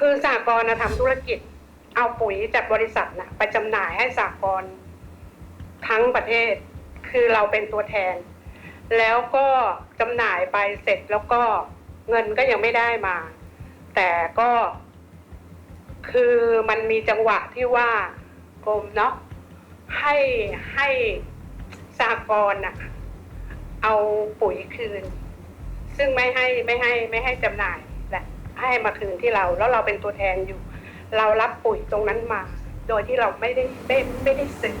คือสากรนะทำธุรกิจ เอาปุ๋ยจากบริษัทนะไปจำหน่ายให้สากรทั้งประเทศ คือเราเป็นตัวแทน แล้วก็จำหน่ายไปเสร็จแล้วก็เงินก็ยังไม่ได้มา แต่ก็คือมันมีจังหวะที่ว่ากรมเนาะให้ให้สากรณ์น่ะเอาปุ๋ยคืน ซึ่งไม่ให้ไม่ให้ไม่ให้จำหน่าย ให้มาคืนที่เรา แล้วเราเป็นตัวแทนอยู่ เรารับปุ๋ยตรงนั้นมา โดยที่เราไม่ได้ไม่ไม่ได้ซื้อ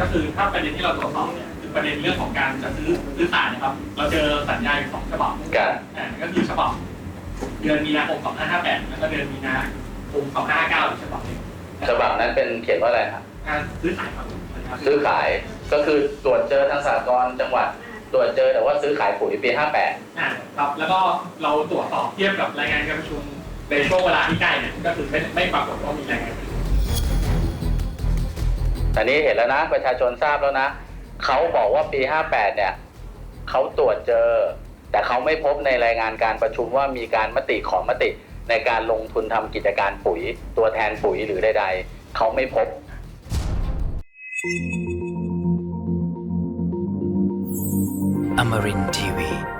ก็คือถ้าประเด็นที่เราตรวจสอบเนี่ยคือประเด็นเรื่องของการจะซื้อซื้อขายนะครับ เราเจอสัญญาอยู่สองฉบับครับอ่าก็คือฉบับเดือนมีนาคม2558แล้วก็เดือนมีนาคม2559อีกฉบับหนึงฉบับนั้นเป็นเขียนว่าอะไรครับ การซื้อขายครับนะครับซื้อขาย ก็คือตรวจเจอทางสากลจังหวัด ตรวจเจอแต่ว่าซื้อขายปุ๋ยปี 58 อ่าครับแล้วก็เราตรวจสอบเทียบกับรายงานการประชุมในช่วงเวลาที่ใกล้เนี่ยก็คือไม่ไม่ปรากฏว่ามีรายงานประชุมอันนี้เห็นแล้วนะประชาชนทราบแล้วนะ เขาบอกว่าปี 58 เนี่ยเขาตรวจเจอ แต่เขาไม่พบในรายงานการประชุมว่ามีการมติของมติในการลงทุนทำกิจการปุ๋ย ตัวแทนปุ๋ยหรือใด ๆ เขาไม่พบ Amarin Tiwi.